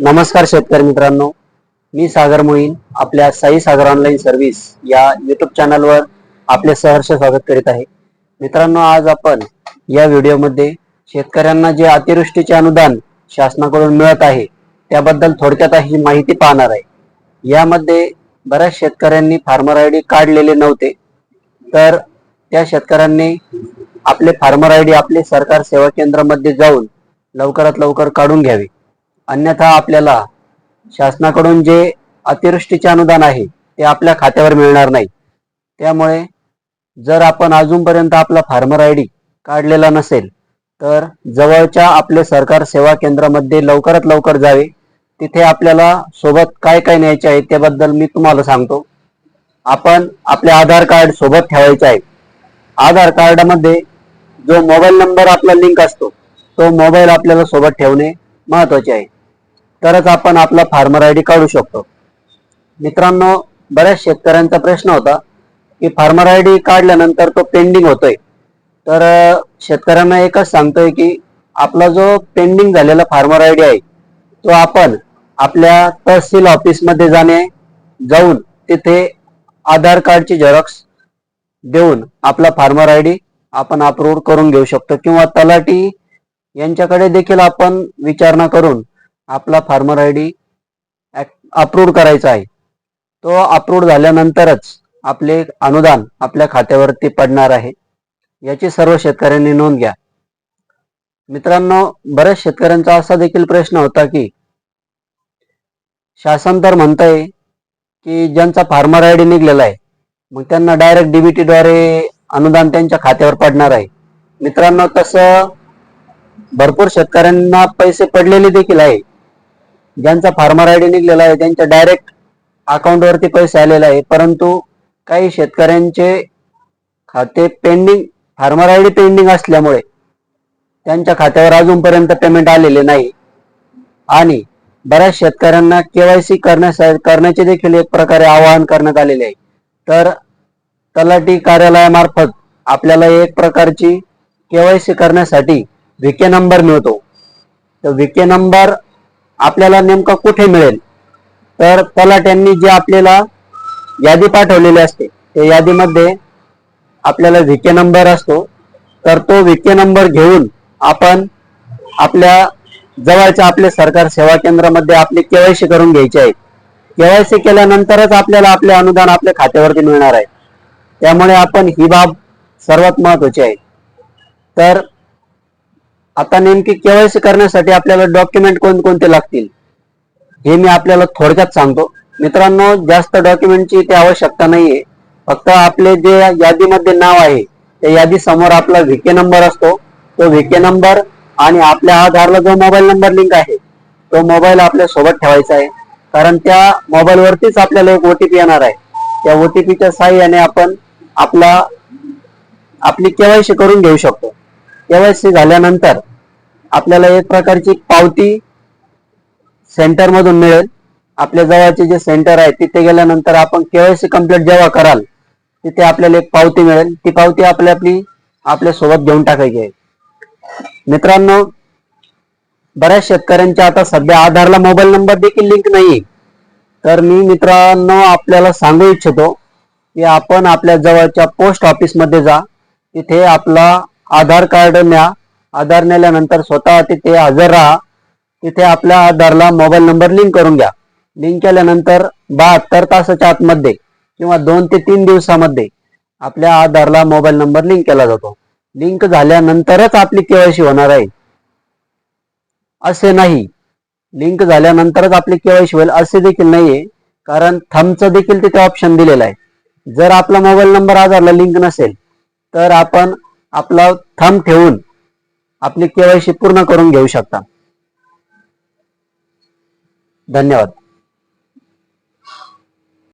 नमस्कार शेतकरी मित्रांनो. मी सागर मोईन आपल्या साई सागर ऑनलाईन सर्व्हिस या युट्यूब चॅनलवर आपले सहर्ष स्वागत करीत आहे. मित्रांनो आज आपण या व्हिडिओमध्ये शेतकऱ्यांना जे अतिवृष्टीचे अनुदान शासनाकडून मिळत आहे त्याबद्दल थोडक्यात ही माहिती पाहणार आहे. यामध्ये बऱ्याच शेतकऱ्यांनी फार्मर आय डी काढलेले नव्हते तर त्या शेतकऱ्यांनी आपले फार्मर आय डी आपले सरकार सेवा केंद्रामध्ये जाऊन लवकरात लवकर काढून घ्यावे. अन्यथा आपल्याला शासनाकडून जे अतिवृष्टीचे अनुदान आहे ते आपल्या खात्यावर मिळणार नाही. त्यामुळे जर आपण अजूनपर्यंत आपला फार्मर आय डी काढलेला नसेल तर जवळच्या आपले सरकार सेवा केंद्रामध्ये लवकरात लवकर जावे. तिथे आपल्याला सोबत काय काय न्यायचे आहे त्याबद्दल मी तुम्हाला सांगतो. आपण आपले आधार कार्ड सोबत ठेवायचे आहे. आधार कार्डामध्ये जो मोबाईल नंबर आपला लिंक असतो तो मोबाईल आपल्याला सोबत ठेवणे महत्त्वाचे आहे. तरच आपण आपला फार्मर आय डी काढू शकतो. मित्रांनो बऱ्याच शेतकऱ्यांचा प्रश्न होता की फार्मर आय डी काढल्यानंतर तो पेंडिंग होतोय. तर शेतकऱ्यांना एकच सांगतोय की आपला जो पेंडिंग झालेला फार्मर आय डी आहे तो आपण आपल्या तहसील ऑफिसमध्ये जाणे जाऊन तिथे आधार कार्डची झेरॉक्स देऊन आपला फार्मर आय डी आपण अप्रूव्ह करून घेऊ शकतो. किंवा तलाटी यांच्याकडे देखील आपण विचारणा करून आपला फार्मर आय डी अप्रूव्ह करायचा आहे. तो अप्रूव्ह झाल्यानंतरच आपले अनुदान आपल्या खात्यावरती पडणार आहे. याची सर्व शेतकऱ्यांनी नोंद घ्या. मित्रांनो बऱ्याच शेतकऱ्यांचा असा देखील प्रश्न होता की शासन तर म्हणतंय की ज्यांचा फार्मर आय डी निघलेला आहे मग त्यांना डायरेक्ट डीबीटी द्वारे अनुदान त्यांच्या खात्यावर पडणार आहे. मित्रांनो तसं भरपूर शेतकऱ्यांना पैसे पडलेले देखील आहे. ज्यांचा फार्मर आय डी निघलेला आहे त्यांच्या डायरेक्ट अकाउंटवरती पैसे आलेले आहे परंतु काही शेतकऱ्यांचे खाते pending farmer I D pending असल्यामुळे त्यांच्या खात्यावर अजूनपर्यंत पेमेंट आलेले नाही. आणि बऱ्याच शेतकऱ्यांना केवायसी करण्यासाठी करण्याचे देखील एक प्रकारे आवाहन करण्यात आलेले आहे. तर तलाठी कार्यालयामार्फत आपल्याला एक प्रकारची केवायसी करण्यासाठी व्हीके नंबर मिळतो. तर व्हीके नंबर आपल्याला नेमका कुठे मिळेल? तर तलाट्यांनी जे आपल्याला यादी पाठवलेली असते त्या यादीमध्ये आपल्याला व्हीके नंबर असतो. तर तो व्हीके नंबर घेऊन आपण आपल्या जवळच्या आपले सरकार सेवा केंद्रामध्ये आपली केवायसी करून घ्यायची आहे केवायसी केल्यानंतरच आपल्याला आपले अनुदान आपल्या खात्यावरती मिळणार आहे. त्यामुळे आपण ही बाब सर्वात महत्वाची आहे. तर आता नेमकी केवायसी करण्यासाठी आपल्याला डॉक्युमेंट कोणकोणते लागतील हे मी आपल्याला थोडक्यात सांगतो. मित्रांनो जास्त डॉक्युमेंटची इथे आवश्यकता नाहीये. फक्त आपले जे यादीमध्ये नाव आहे त्या यादी समोर आपला व्हीके नंबर असतो. तो व्हीके नंबर आणि आपल्या आधारला जो मोबाईल नंबर लिंक आहे तो मोबाईल आपल्यासोबत ठेवायचा आहे. कारण त्या मोबाईलवरतीच आपल्याला एक ओटीपी येणार आहे. त्या ओटीपीच्या साह्याने आपण आपला आपली केवायसी करून घेऊ शकतो. केवायसी झाल्यानंतर आपल्याला एक प्रकारची पावती सेंटर मधून मिळेल. आपल्या जवळचे जे सेंटर आहे तिथे गेल्यानंतर आपण केवायसी कंप्लीट जेव्हा कराल तिथे आपल्याला एक पावती मिळेल. ती पावती आपल्या आपली आपल्यासोबत घेऊन टाकायची आहे. मित्रांनो बऱ्याच शेतकऱ्यांच्या आता सध्या आधारला मोबाईल नंबर देखील लिंक नाही तर मी मित्रांनो आपल्याला सांगू इच्छितो की आपण आपल्या जवळच्या पोस्ट ऑफिसमध्ये जा. तिथे आपला आधार कार्ड न्या. आधार नेल्यानंतर स्वतः तिथे हजर राहा. तिथे आपल्या आधारला मोबाईल नंबर लिंक करून घ्या. लिंक केल्यानंतर बहात्तर तासाच्या आतमध्ये किंवा दोन ते तीन दिवसामध्ये आपल्या आधारला मोबाईल नंबर लिंक केला जातो. लिंक झाल्यानंतरच आपली केवायसी होणार आहे. असे नाही. लिंक झाल्यानंतरच आपली केवायसी होईल असे देखील नाहीये. कारण थंबचं देखील तिथे ऑप्शन दिलेलं आहे. जर आपला मोबाईल नंबर आधारला लिंक नसेल तर आपण आपला थंब ठेवून आपली केवायसी पूर्ण करून घेऊ शकता. धन्यवाद.